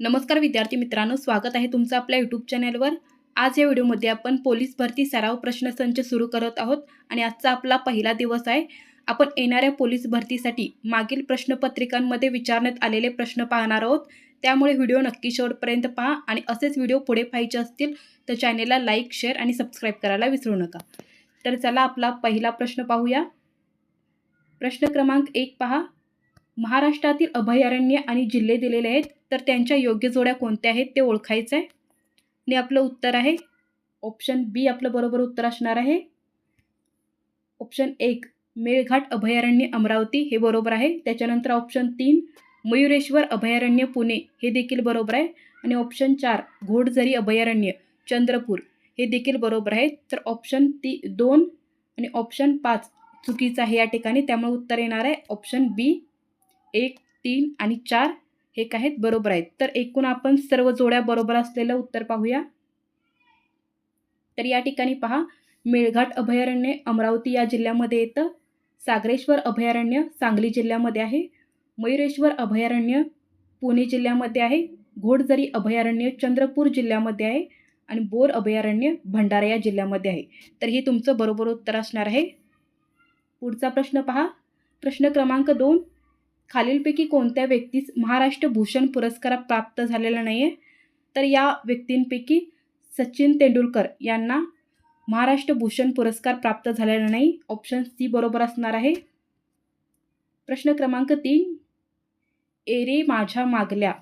नमस्कार विद्यार्थी मित्रांनो स्वागत आहे तुमचं आपल्या यूट्यूब चॅनलवर आज या व्हिडिओमध्ये आपण पोलीस भरती सराव प्रश्नसंच सुरू करत आहोत आणि आजचा आपला पहिला दिवस आहे. आपण येणाऱ्या पोलीस भरतीसाठी मागील प्रश्नपत्रिकांमध्ये विचारण्यात आलेले प्रश्न पाहणार आहोत. त्यामुळे व्हिडिओ नक्की शेवटपर्यंत पहा आणि असेच व्हिडिओ पुढे पाहिजे असतील तर चॅनेलला लाईक शेअर आणि सबस्क्राईब करायला विसरू नका. तर चला आपला पहिला प्रश्न पाहूया. प्रश्न क्रमांक एक पहा. महाराष्ट्रातील अभयारण्य आणि जिल्हे दिलेले आहेत तर त्यांच्या योग्य जोड्या कोणत्या आहेत ते ओळखायचं आहे आणि आपलं उत्तर आहे. ऑप्शन बी आपलं बरोबर उत्तर असणार आहे. ऑप्शन एक मेळघाट अभयारण्य अमरावती हे बरोबर आहे. त्याच्यानंतर ऑप्शन तीन मयुरेश्वर अभयारण्य पुणे हे देखील बरोबर आहे. आणि ऑप्शन चार घोडझरी अभयारण्य चंद्रपूर हे देखील बरोबर आहे. तर ऑप्शन ती दोन आणि ऑप्शन पाच चुकीचं आहे या ठिकाणी त्यामुळे उत्तर येणार आहे. ऑप्शन बी एक तीन आणि चार हे काय आहेत? बरोबर आहेत. तर एकूण आपण सर्व जोड्या बरोबर असलेलं उत्तर पाहूया. तर या ठिकाणी पहा मेळघाट अभयारण्य अमरावती या जिल्ह्यामध्ये येतं. सागरेश्वर अभयारण्य सांगली जिल्ह्यामध्ये आहे. मयुरेश्वर अभयारण्य पुणे जिल्ह्यामध्ये आहे. घोडझरी अभयारण्य चंद्रपूर जिल्ह्यामध्ये आहे. आणि बोर अभयारण्य भंडारा या जिल्ह्यामध्ये आहे. तर हे तुमचं बरोबर उत्तर असणार आहे. पुढचा प्रश्न पहा. प्रश्न क्रमांक दोन. खालीलपैकी कोणत्या व्यक्तीस महाराष्ट्र भूषण पुरस्कार प्राप्त झालेला नाही आहे तर या व्यक्तींपैकी सचिन तेंडुलकर यांना महाराष्ट्र भूषण पुरस्कार प्राप्त झालेला नाही. ऑप्शन सी बरोबर असणार आहे. प्रश्न क्रमांक तीन. एरे माझ्या मागल्या.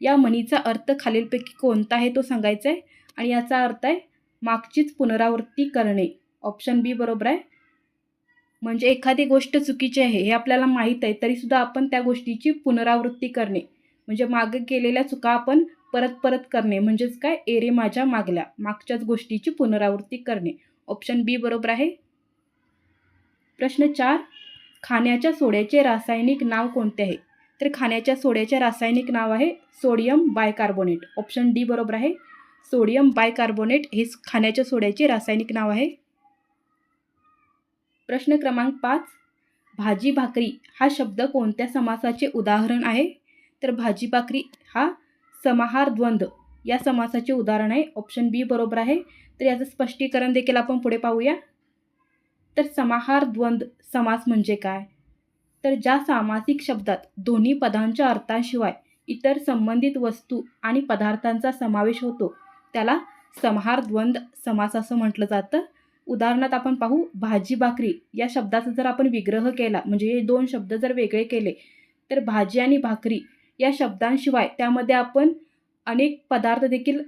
या म्हणीचा अर्थ खालीलपैकी कोणता आहे तो सांगायचा आहे आणि याचा अर्थ आहे मागचीच पुनरावृत्ती करणे. ऑप्शन बी बरोबर आहे. म्हणजे एखादी गोष्ट चुकीची आहे हे आपल्याला माहीत आहे तरीसुद्धा आपण त्या गोष्टीची पुनरावृत्ती करणे. म्हणजे मागे केलेल्या चुका आपण परत परत करणे म्हणजेच काय? एरे माझ्या मागल्या मागच्याच गोष्टीची पुनरावृत्ती करणे. ऑप्शन बी बरोबर आहे. प्रश्न चार खाण्याच्या सोड्याचे रासायनिक नाव कोणते आहे? तर खाण्याच्या सोड्याचे रासायनिक नाव आहे सोडियम बायकार्बोनेट. ऑप्शन डी बरोबर आहे. सोडियम बायकार्बोनेट हे खाण्याच्या सोड्याचे रासायनिक नाव आहे. प्रश्न क्रमांक पाच भाजी भाकरी हा शब्द कोणत्या समासाचे उदाहरण आहे? तर भाजी भाकरी हा समाहार द्वंद्व या समासाचे उदाहरण आहे. ऑप्शन बी बरोबर आहे. तर याचं स्पष्टीकरण देखील आपण पुढे पाहूया. तर समाहार द्वंद्व समास म्हणजे काय? तर ज्या सामासिक शब्दात दोन्ही पदांच्या अर्थांशिवाय इतर संबंधित वस्तू आणि पदार्थांचा समावेश होतो त्याला समाहार द्वंद्व समास असं म्हटलं जातं. उदाहरणार्थ आपण पाहू भाजी भाकरी या शब्दाचा जर आपण विग्रह केला म्हणजे हे दोन शब्द जर वेगळे केले तर भाजी आणि भाकरी या शब्दांशिवाय त्यामध्ये आपण अनेक पदार्थ देखील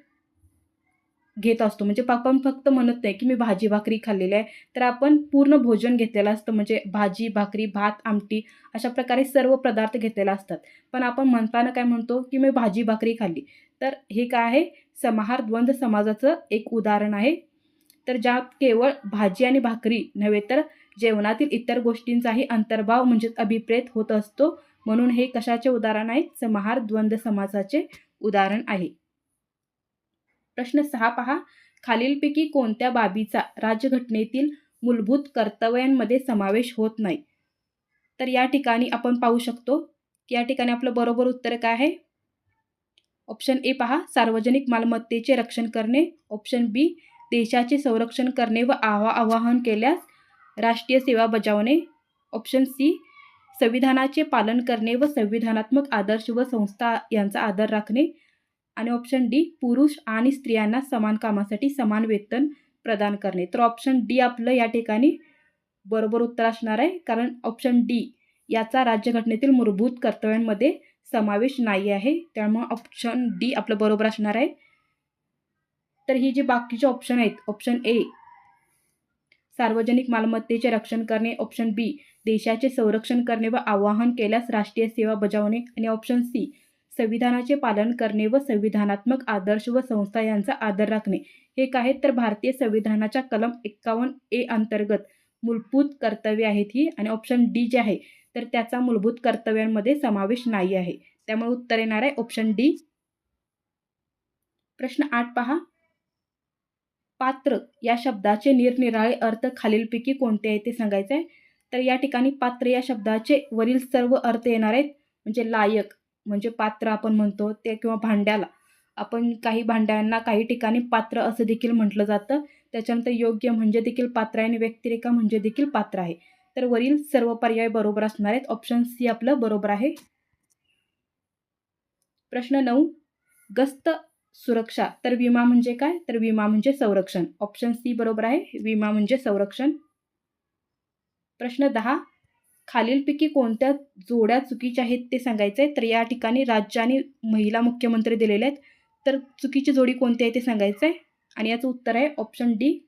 घेत असतो. म्हणजे आपण फक्त म्हणत नाही की मी भाजी भाकरी खाल्लेली आहे तर आपण पूर्ण भोजन घेतलेलं असतं. म्हणजे भाजी भाकरी भात आमटी अशा प्रकारे सर्व पदार्थ घेतलेले असतात. पण आपण म्हणताना काय म्हणतो की मी भाजी भाकरी खाल्ली. तर हे काय आहे? समाहार द्वंद्व समाजाचं एक उदाहरण आहे. तर ज्या केवळ भाजी आणि भाकरी नव्हे तर जेवणातील इतर गोष्टींचाही अंतर्भाव म्हणजेच अभिप्रेत होत असतो. म्हणून हे कशाचे उदाहरण आहे? समाहार द्वंद्व समासाचे उदाहरण आहे. प्रश्न सहा पहा. खालीलपैकी कोणत्या बाबीचा राज्यघटनेतील मूलभूत कर्तव्यांमध्ये समावेश होत नाही? तर या ठिकाणी आपण पाहू शकतो. की या ठिकाणी आपलं बरोबर उत्तर काय आहे? ऑप्शन ए पहा. सार्वजनिक मालमत्तेचे रक्षण करणे. ऑप्शन बी देशाचे संरक्षण करणे व आवा आवाहन केल्यास राष्ट्रीय सेवा बजावणे ऑप्शन सी संविधानाचे पालन करणे व संविधानात्मक आदर्श व संस्था यांचा आदर राखणे आणि ऑप्शन डी पुरुष आणि स्त्रियांना समान कामासाठी समान वेतन प्रदान करणे. तर ऑप्शन डी आपलं या ठिकाणी बरोबर उत्तर असणार आहे कारण ऑप्शन डी याचा राज्यघटनेतील मूलभूत कर्तव्यांमध्ये समावेश नाही आहे. त्यामुळे ऑप्शन डी आपलं बरोबर असणार आहे. तर ही जे बाकीचे ऑप्शन आहेत ऑप्शन ए सार्वजनिक मालमत्तेचे रक्षण करणे ऑप्शन बी देशाचे संरक्षण करणे व आवाहन केल्यास राष्ट्रीय सेवा बजावणे आणि ऑप्शन सी संविधानाचे पालन करणे व संविधानात्मक आदर्श व संस्था यांचा आदर राखणे. हे काय तर भारतीय संविधानाच्या कलम एक्कावन्न ए अंतर्गत मूलभूत कर्तव्य आहेत ही आणि ऑप्शन डी जे आहे तर त्याचा मूलभूत कर्तव्यांमध्ये समावेश नाही आहे. त्यामुळे उत्तर येणार आहे ऑप्शन डी प्रश्न आठ पहा. पात्र या शब्दाचे निरनिराळे अर्थ खालीलपैकी कोणते आहे ते सांगायचं आहे तर या ठिकाणी पात्र या शब्दाचे वरील सर्व अर्थ येणार आहेत. म्हणजे लायक म्हणजे पात्र आपण म्हणतो ते किंवा भांड्याला. आपण काही भांड्यांना काही ठिकाणी पात्र असं देखील म्हटलं जातं. त्याच्यानंतर योग्य म्हणजे देखील पात्र आहे आणि व्यक्तिरेखा म्हणजे देखील पात्र आहे. तर वरील सर्व पर्याय बरोबर असणार आहेत. ऑप्शन सी आपलं बरोबर आहे. प्रश्न नऊ. गस्त सुरक्षा. तर विमा म्हणजे काय? तर विमा म्हणजे संरक्षण. ऑप्शन सी बरोबर आहे. विमा म्हणजे संरक्षण. प्रश्न दहा. खालीलपैकी कोणत्या जोड्या चुकीच्या आहेत ते सांगायचं आहे तर या ठिकाणी राज्य आणि महिला मुख्यमंत्री दिलेले आहेत. तर चुकीची जोडी कोणती आहे ते सांगायचं आहे आणि याचं उत्तर आहे ऑप्शन डी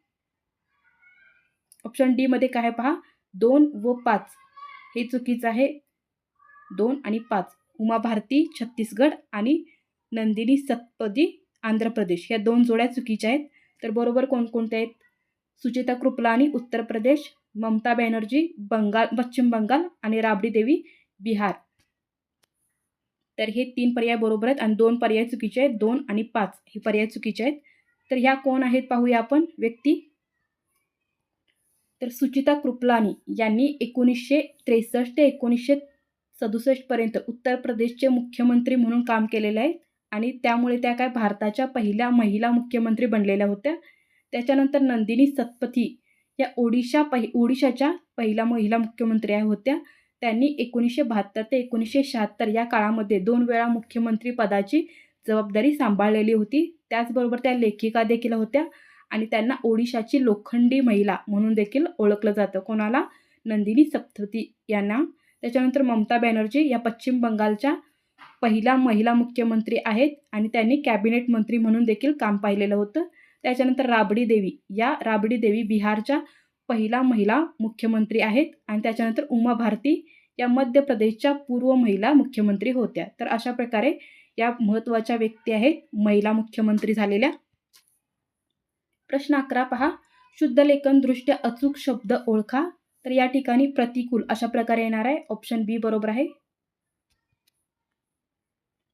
ऑप्शन डीमध्ये काय आहे पहा? दोन व पाच. हे चुकीचं आहे. दोन आणि पाच. उमा भारती छत्तीसगड आणि नंदिनी सतपदी आंध्र प्रदेश या दोन जोड्या चुकीच्या आहेत. तर बरोबर कोणकोणत्या आहेत? सुचिता कृपलानी उत्तर प्रदेश ममता बॅनर्जी बंगाल पश्चिम बंगाल आणि राबडी देवी बिहार. तर हे तीन पर्याय बरोबर आहेत आणि दोन पर्याय चुकीचे आहेत. दोन आणि पाच हे पर्याय चुकीचे आहेत. तर ह्या कोण आहेत पाहूया आपण. व्यक्ती. तर सुचिता कृपलानी यांनी एकोणीसशे त्रेसष्ट ते एकोणीसशे सदुसष्टपर्यंत उत्तर प्रदेशचे मुख्यमंत्री म्हणून काम केलेले आहे. आणि त्यामुळे त्या काय भारताच्या पहिल्या महिला मुख्यमंत्री बनलेल्या होत्या. त्याच्यानंतर नंदिनी सतपथी या ओडिशा पहि ओडिशाच्या पहिल्या महिला मुख्यमंत्री होत्या. त्यांनी एकोणीसशे बहात्तर ते एकोणीसशे शहात्तर या काळामध्ये दोन वेळा मुख्यमंत्री पदाची जबाबदारी सांभाळलेली होती. त्याचबरोबर त्या लेखिका देखील होत्या आणि त्यांना ओडिशाची लोखंडी महिला म्हणून देखील ओळखलं जातं. कोणाला? नंदिनी सप्तती यांना. त्याच्यानंतर ममता बॅनर्जी या पश्चिम बंगालच्या पहिला महिला मुख्यमंत्री आहेत आणि त्यांनी कॅबिनेट मंत्री म्हणून देखील काम पाहिलेलं होतं. त्याच्यानंतर राबडी देवी. या राबडी देवी बिहारच्या पहिला महिला मुख्यमंत्री आहेत आणि त्याच्यानंतर उमा भारती या मध्य प्रदेशच्या पूर्व महिला मुख्यमंत्री होत्या. तर अशा प्रकारे या महत्त्वाच्या व्यक्ती आहेत महिला मुख्यमंत्री झालेल्या. प्रश्न अकरा पहा. शुद्धलेखनदृष्ट्या अचूक शब्द ओळखा. तर या ठिकाणी प्रतिकूल अशा प्रकारे येणार आहे. ऑप्शन बी बरोबर आहे.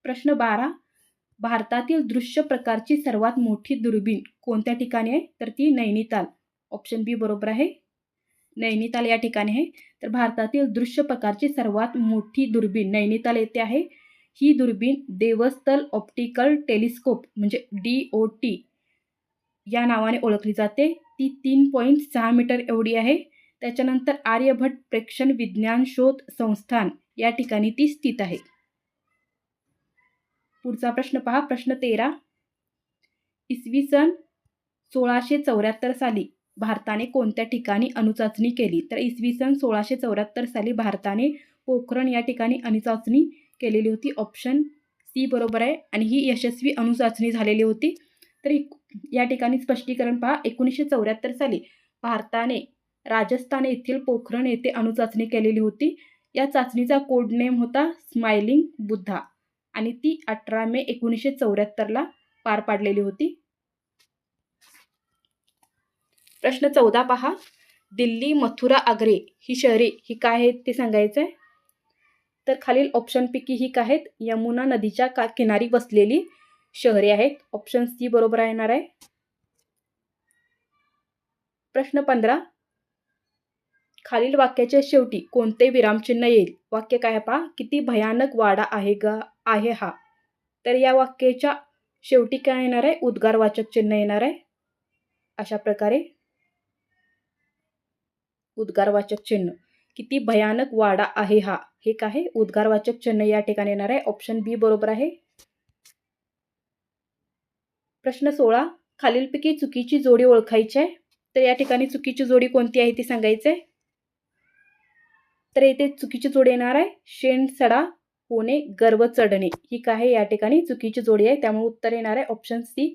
प्रश्न बारा. भारतातील दृश्य प्रकारची सर्वात मोठी दुर्बीण कोणत्या ठिकाणी आहे? तर ती नैनिताल. ऑप्शन बी बरोबर आहे. नैनिताल या ठिकाणी आहे. तर भारतातील दृश्य प्रकारची सर्वात मोठी दुर्बीण नैनिताल येथे आहे. ही दुर्बीण देवस्थल ऑप्टिकल टेलिस्कोप म्हणजे डी ओ टी या नावाने ओळखली जाते. ती तीन पॉईंट सहा मीटर एवढी आहे. त्याच्यानंतर आर्यभट्ट प्रेक्षण विज्ञान शोध संस्थान या ठिकाणी ती स्थित आहे. पुढचा प्रश्न पहा. प्रश्न तेरा. इसवी सन सोळाशे चौऱ्याहत्तर साली भारताने कोणत्या ठिकाणी अणुचाचणी केली? तर इसवी सन सोळाशे चौऱ्याहत्तर साली भारताने पोखरण या ठिकाणी अणुचाचणी केलेली होती. ऑप्शन सी बरोबर आहे आणि ही यशस्वी अणुचाचणी झालेली होती. तर या ठिकाणी स्पष्टीकरण पहा. एकोणीसशे चौऱ्याहत्तर साली भारताने राजस्थान येथील पोखरण येथे अणुचाचणी केलेली होती. या चाचणीचा कोड नेम होता स्माइलिंग बुद्धा आणि ती अठरा मे एकोणीसशे चौऱ्याहत्तरला पार पाडलेली होती. प्रश्न चौदा पहा. दिल्ली मथुरा आग्रे ही शहरे ही काय आहेत ते सांगायचं आहे तर खालील ऑप्शनपैकी ही काय आहेत? यमुना नदीच्या का किनारी बसलेली शहरे आहेत. ऑप्शन सी बरोबर येणार आहे. प्रश्न पंधरा. खालील वाक्याच्या शेवटी कोणते विरामचिन्ह येईल? वाक्य काय पहा? किती भयानक वाडा आहे ग आहे हा. तर या वाक्याच्या शेवटी काय येणार आहे? उद्गारवाचक चिन्ह येणार आहे. अशा प्रकारे उद्गारवाचक चिन्ह. किती भयानक वाडा आहे हा. हे काय उद्गारवाचक चिन्ह या ठिकाणी येणार आहे. ऑप्शन बी बरोबर आहे. प्रश्न सोळा. खालीलपैकी चुकीची जोडी ओळखायची आहे. तर या ठिकाणी चुकीची जोडी कोणती आहे ती सांगायचं आहे? तर येथे चुकीची जोड येणार आहे. शेण सडा होणे गर्व चढणे ही काय या ठिकाणी चुकीची जोडी आहे. त्यामुळे उत्तर येणार आहे ऑप्शन सी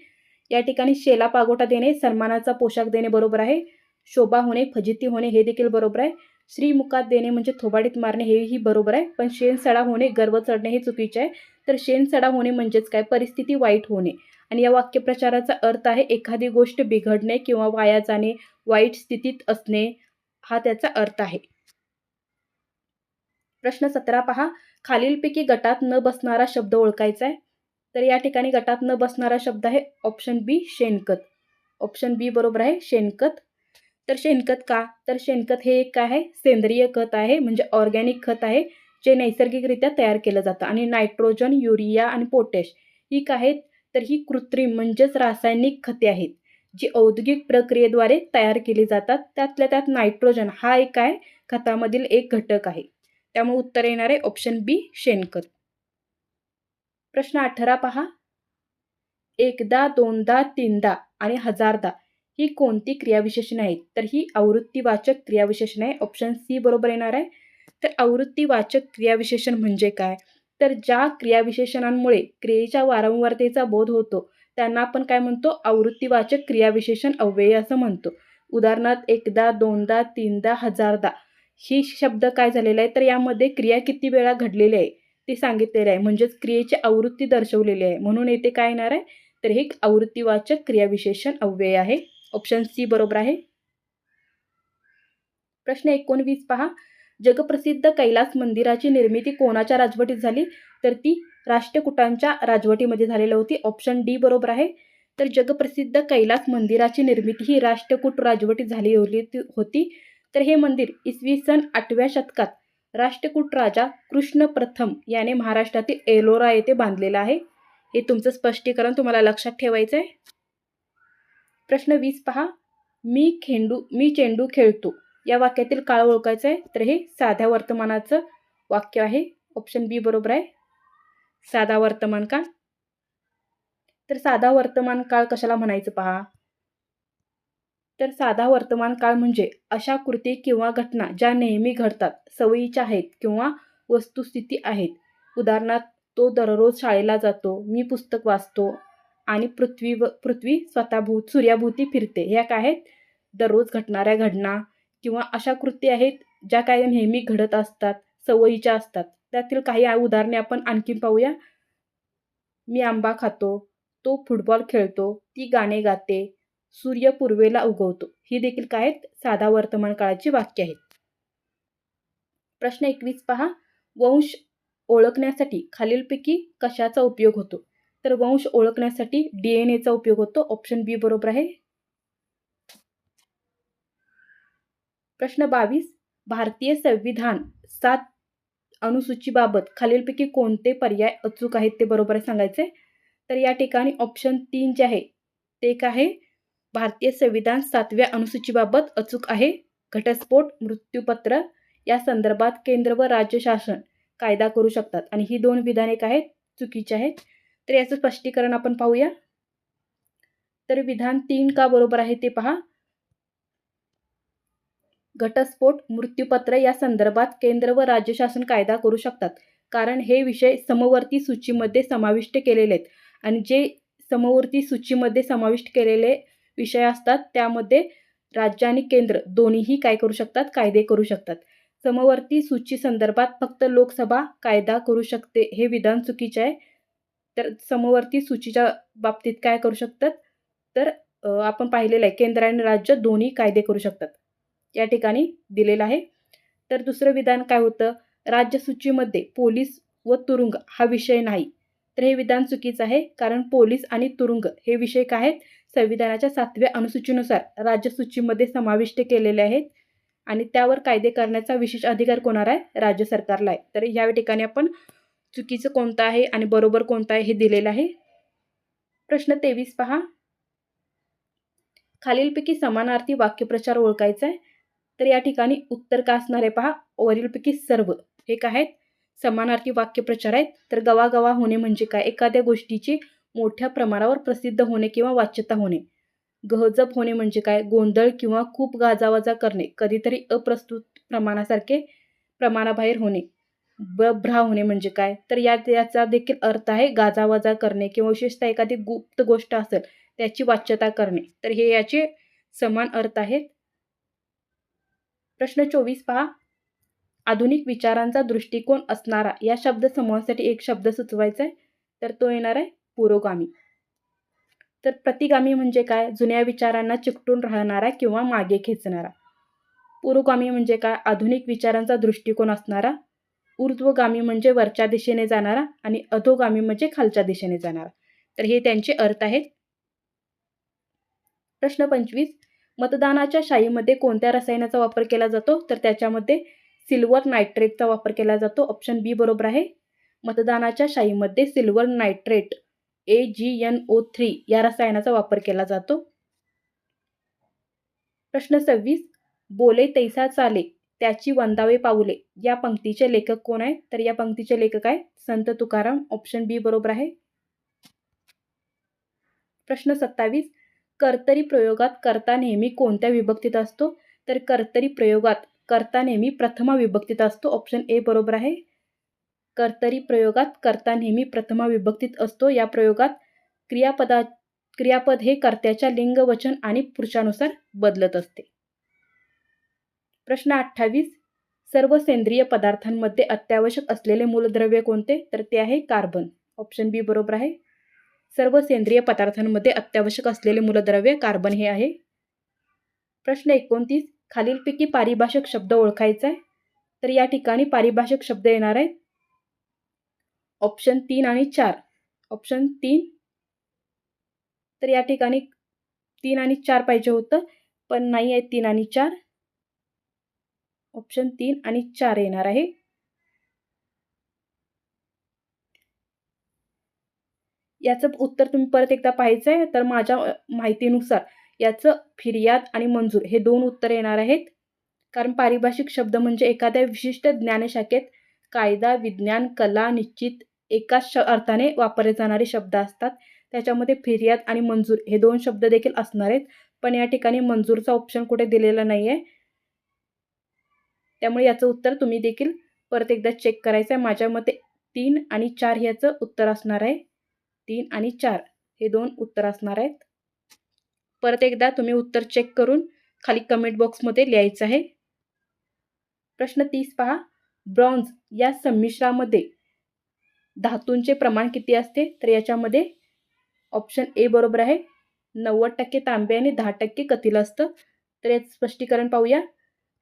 या ठिकाणी शेला पागोटा देणे सन्मानाचा पोशाख देणे बरोबर आहे. शोभा होणे फजिती होणे हे देखील बरोबर आहे. श्रीमुखात देणे म्हणजे थोबाडीत मारणे हेही बरोबर आहे. पण शेण सडा होणे गर्व चढणे हे चुकीचे आहे. तर शेण सडा होणे म्हणजेच काय? परिस्थिती वाईट होणे. आणि या वाक्यप्रचाराचा अर्थ आहे एखादी गोष्ट बिघडणे किंवा वाया जाणे वाईट स्थितीत असणे हा त्याचा अर्थ आहे. प्रश्न सतरा पहा. खालीलपैकी गटात न बसणारा शब्द ओळखायचा आहे. तर या ठिकाणी गटात न बसणारा शब्द आहे ऑप्शन बी शेणखत. ऑप्शन बी बरोबर आहे शेणखत. तर शेणखत का? तर शेणखत हे एक काय आहे? सेंद्रिय खत आहे म्हणजे ऑर्गॅनिक खत आहे जे नैसर्गिकरित्या तयार केलं जातं. आणि नायट्रोजन युरिया आणि पोटॅश ही काय आहेत? तर ही कृत्रिम म्हणजेच रासायनिक खते आहेत जी औद्योगिक प्रक्रियेद्वारे तयार केली जातात. त्यातल्या त्यात नायट्रोजन हा एक काय? खतामधील एक घटक आहे. त्यामुळे उत्तर येणार आहे ऑप्शन बी शेणखत. प्रश्न अठरा पहा. एकदा दोनदा तीनदा आणि हजारदा ही कोणती क्रियाविशेषणे आहेत? तर ही आवृत्तीवाचक क्रियाविशेषण आहे. ऑप्शन सी बरोबर येणार आहे. तर आवृत्तीवाचक क्रियाविशेषण म्हणजे काय? तर ज्या क्रियाविशेषणांमुळे क्रियेच्या वारंवारतेचा बोध होतो त्यांना आपण काय म्हणतो? आवृत्तीवाचक क्रियाविशेषण अव्यय असं म्हणतो. उदाहरणार्थ एकदा दोनदा तीनदा हजारदा ही शब्द काय झालेला आहे? तर यामध्ये क्रिया किती वेळा घडलेली आहे? ते सांगितलेलं आहे. म्हणजेच क्रियेची आवृत्ती दर्शवलेली आहे. म्हणून येथे काय येणार आहे? तर हे आवृत्तीवाचक क्रियाविशेषण अव्यय आहे. ऑप्शन सी बरोबर आहे. प्रश्न एकोणवीस पहा. जगप्रसिद्ध कैलास मंदिराची निर्मिती कोणाच्या राजवटीत झाली? तर ती राष्ट्रकुटांच्या राजवटीमध्ये झालेली होती. ऑप्शन डी बरोबर आहे. तर जगप्रसिद्ध कैलास मंदिराची निर्मिती ही राष्ट्रकूट राजवटीत झाली होती. तर हे मंदिर इसवी सन आठव्या शतकात राष्ट्रकूट राजा कृष्ण प्रथम याने महाराष्ट्रातील एलोरा येथे बांधलेलं आहे. हे तुमचं स्पष्टीकरण तुम्हाला लक्षात ठेवायचं आहे प्रश्न वीस पहा. मी खेंडू मी चेंडू खेळतो. या वाक्यातील काळ ओळखायचं आहे तर हे साध्या वर्तमानाचं वाक्य आहे. ऑप्शन बी बरोबर आहे. साधा वर्तमान काळ. तर साधा वर्तमान काळ कशाला म्हणायचं पहा? तर साधा वर्तमान काळ म्हणजे अशा कृती किंवा घटना ज्या नेहमी घडतात सवयीच्या आहेत किंवा वस्तुस्थिती आहेत. उदाहरणार्थ तो दररोज शाळेला जातो मी पुस्तक वाचतो आणि पृथ्वी व पृथ्वी स्वतःभूत सूर्याभोवती फिरते. ह्या काय आहेत? दररोज घडणाऱ्या घटना किंवा अशा कृती आहेत ज्या काय नेहमी घडत असतात सवयीच्या असतात. त्यातील काही उदाहरणे आपण आणखीन पाहूया. मी आंबा खातो तो फुटबॉल खेळतो ती गाणे गाते सूर्य पूर्वेला उगवतो. ही देखील काय आहेत? साधा वर्तमान काळाची वाक्य आहेत. प्रश्न एकवीस पहा. वंश ओळखण्यासाठी खालीलपैकी कशाचा उपयोग होतो? तर वंश ओळखण्यासाठी डी एन एचा उपयोग होतो. ऑप्शन बी बरोबर आहे. प्रश्न बावीस. भारतीय संविधान सात अनुसूचीबाबत खालीलपैकी कोणते पर्याय अचूक आहेत ते बरोबर सांगायचे? तर या ठिकाणी ऑप्शन तीन जे आहे ते एक आहे? भारतीय संविधान सातव्या अनुसूचीबाबत अचूक आहे. घटस्फोट मृत्यूपत्र या संदर्भात केंद्र व राज्य शासन कायदा करू शकतात. आणि ही दोन विधाने काय आहेत चुकीची आहेत. तर याचं स्पष्टीकरण आपण पाहूया. तर विधान तीन का बरोबर आहे ते पहा. घटस्फोट मृत्यूपत्र या संदर्भात केंद्र व राज्य शासन कायदा करू शकतात. कारण हे विषय समवर्ती सूचीमध्ये समाविष्ट केलेले आहेत. आणि जे समवर्ती सूचीमध्ये समाविष्ट केलेले विषय असतात. त्यामध्ये राज्य आणि केंद्र दोन्हीही काय करू शकतात? कायदे करू शकतात. समवर्ती सूची संदर्भात फक्त लोकसभा कायदा करू शकते हे विधान चुकीचे आहे. तर समवर्ती सूचीच्या बाबतीत काय करू शकतात? तर आपण पाहिलेलं आहे केंद्र आणि राज्य दोन्ही कायदे करू शकतात. या ठिकाणी दिलेलं आहे. तर दुसरं विधान काय होतं? राज्यसूचीमध्ये पोलीस व तुरुंग हा विषय नाही. तर हे विधान चुकीचं आहे कारण पोलीस आणि तुरुंग हे विषय काय आहेत? संविधानाच्या सातव्या अनुसूचीनुसार राज्यसूचीमध्ये समाविष्ट केलेले आहेत आणि त्यावर कायदे करण्याचा विशेष अधिकार कोणाला आहे? राज्य सरकारला आहे. तर या ठिकाणी आपण चुकीचं कोणतं आहे आणि बरोबर कोणतं आहे हे दिलेलं आहे. प्रश्न तेवीस पहा. खालीलपैकी समानार्थी वाक्यप्रचार ओळखायचा आहे. तर या ठिकाणी उत्तर का असणार आहे पहा. वरीलपैकी सर्व हे काय आहेत? समानार्थी वाक्यप्रचार आहेत. तर गवागवा होणे म्हणजे काय? एखाद्या गोष्टीची मोठ्या प्रमाणावर प्रसिद्ध होणे किंवा वाच्यता होणे. गहजब होणे म्हणजे काय? गोंधळ किंवा खूप गाजावाजा करणे. कधीतरी अप्रस्तुत प्रमाणासारखे प्रमाणाबाहेर होणे. बभ्रा होणे म्हणजे काय? तर या याचा देखील अर्थ आहे गाजावाजा करणे किंवा विशेषतः एखादी गुप्त गोष्ट असेल त्याची वाच्यता करणे. तर हे याचे समान अर्थ आहेत. प्रश्न चोवीस पहा. आधुनिक विचारांचा दृष्टिकोन असणारा या शब्द समूहासाठी एक शब्द सुचवायचा आहे तर तो येणार आहे पुरोगामी. तर प्रतिगामी म्हणजे काय? जुन्या विचारांना चिकटून राहणारा किंवा मागे खेचणारा. पुरोगामी म्हणजे काय? आधुनिक विचारांचा दृष्टिकोन असणारा. ऊर्ध्वगामी म्हणजे वरच्या दिशेने जाणारा आणि अधोगामी म्हणजे खालच्या दिशेने जाणारा. तर हे त्यांचे अर्थ आहेत. प्रश्न पंचवीस. मतदानाच्या शाईमध्ये कोणत्या रसायनाचा वापर केला जातो? तर त्याच्यामध्ये सिल्वर नायट्रेटचा वापर केला जातो. ऑप्शन बी बरोबर आहे. मतदानाच्या शाईमध्ये silver nitrate A G N O three या रसायनाचा वापर केला जातो. प्रश्न सव्वीस बोले तैसा चाले त्याची वंदावे पाऊले. या पंक्तीचे लेखक कोण आहेत तर या पंक्तीचे लेखक आहे संत तुकाराम. ऑप्शन बी बरोबर आहे. प्रश्न सत्तावीस कर्तरी प्रयोगात कर्ता नेहमी कोणत्या विभक्तीत असतो? तर कर्तरी प्रयोगात कर्ता नेहमी प्रथमा विभक्तीत असतो. ऑप्शन ए बरोबर आहे. कर्तरी प्रयोगात कर्ता नेहमी प्रथमा विभक्तीत असतो. या प्रयोगात क्रियापदा क्रियापद हे कर्त्याच्या लिंग वचन आणि पुरुषानुसार बदलत असते. प्रश्न अठ्ठावीस. सर्व सेंद्रिय पदार्थांमध्ये अत्यावश्यक असलेले मूलद्रव्य कोणते? तर ते आहे कार्बन. ऑप्शन बी बरोबर आहे. सर्व सेंद्रिय पदार्थांमध्ये अत्यावश्यक असलेले मूलद्रव्य कार्बन हे आहे. प्रश्न एकोणतीस. खालीलपैकी पारिभाषिक शब्द ओळखायचा आहे. तर या ठिकाणी पारिभाषिक शब्द येणार आहेत. ऑप्शन तीन आणि चार. ऑप्शन तीन. तर या ठिकाणी तीन आणि चार पाहिजे होतं पण नाही आहे तीन आणि चार. ऑप्शन तीन आणि चार येणार आहे. याचं उत्तर तुम्ही परत एकदा पाहायचं आहे. तर माझ्या माहितीनुसार याचं फिर्याद आणि मंजूर हे दोन उत्तर येणार आहेत. कारण पारिभाषिक शब्द म्हणजे एखाद्या विशिष्ट ज्ञानशाखेत कायदा विज्ञान कला निश्चित एकाच श अर्थाने वापरले जाणारे शब्द असतात. त्याच्यामध्ये फिर्याद आणि मंजूर हे दोन शब्द देखील असणार आहेत. पण या ठिकाणी मंजूरचा ऑप्शन कुठे दिलेला नाही आहे त्यामुळे याचं उत्तर तुम्ही देखील परत एकदा चेक करायचं आहे माझ्या मते तीन आणि चार ह्याचं उत्तर असणार आहे. तीन आणि चार हे दोन उत्तर असणार आहेत. परत एकदा तुम्ही उत्तर चेक करून खाली कमेंट बॉक्समध्ये लिहायचं आहे. प्रश्न तीस पहा. ब्रॉन्झ या संमिश्रामध्ये धातूंचे प्रमाण किती असते? तर याच्यामध्ये ऑप्शन ए बरोबर आहे. नव्वद टक्के तांबे आणि दहा टक्के कथील असतं. तर याचं स्पष्टीकरण पाहूया.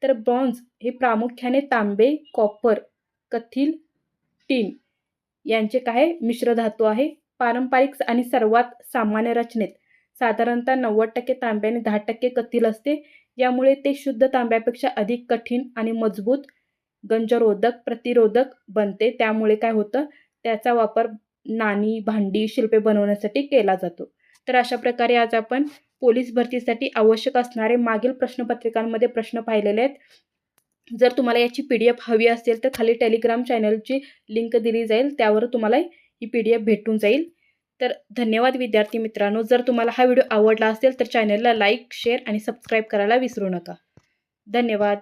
तर ब्रॉन्झ हे प्रामुख्याने तांबे कॉपर कथील टीन यांचे काय मिश्र धातू आहे? पारंपरिक आणि सर्वात सामान्य रचनेत साधारणतः नव्वद टक्के तांबे आणि दहा टक्के कथील असते. यामुळे ते शुद्ध तांब्यापेक्षा अधिक कठीण आणि मजबूत गंजरोधक प्रतिरोधक बनते. त्यामुळे काय होतं? त्याचा वापर नाणी भांडी शिल्पे बनवण्यासाठी केला जातो. तर अशा प्रकारे आज आपण पोलीस भरतीसाठी आवश्यक असणारे मागील प्रश्नपत्रिकांमध्ये प्रश्न पाहिलेले आहेत. जर तुम्हाला याची पी डी एफ हवी असेल तर खाली टेलिग्राम चॅनलची लिंक दिली जाईल. त्यावर तुम्हाला ही पी डी एफ भेटून जाईल. तर धन्यवाद विद्यार्थी मित्रांनो. जर तुम्हाला हा व्हिडिओ आवडला असेल तर चॅनलला लाईक शेअर आणि सबस्क्राईब करायला विसरू नका. धन्यवाद.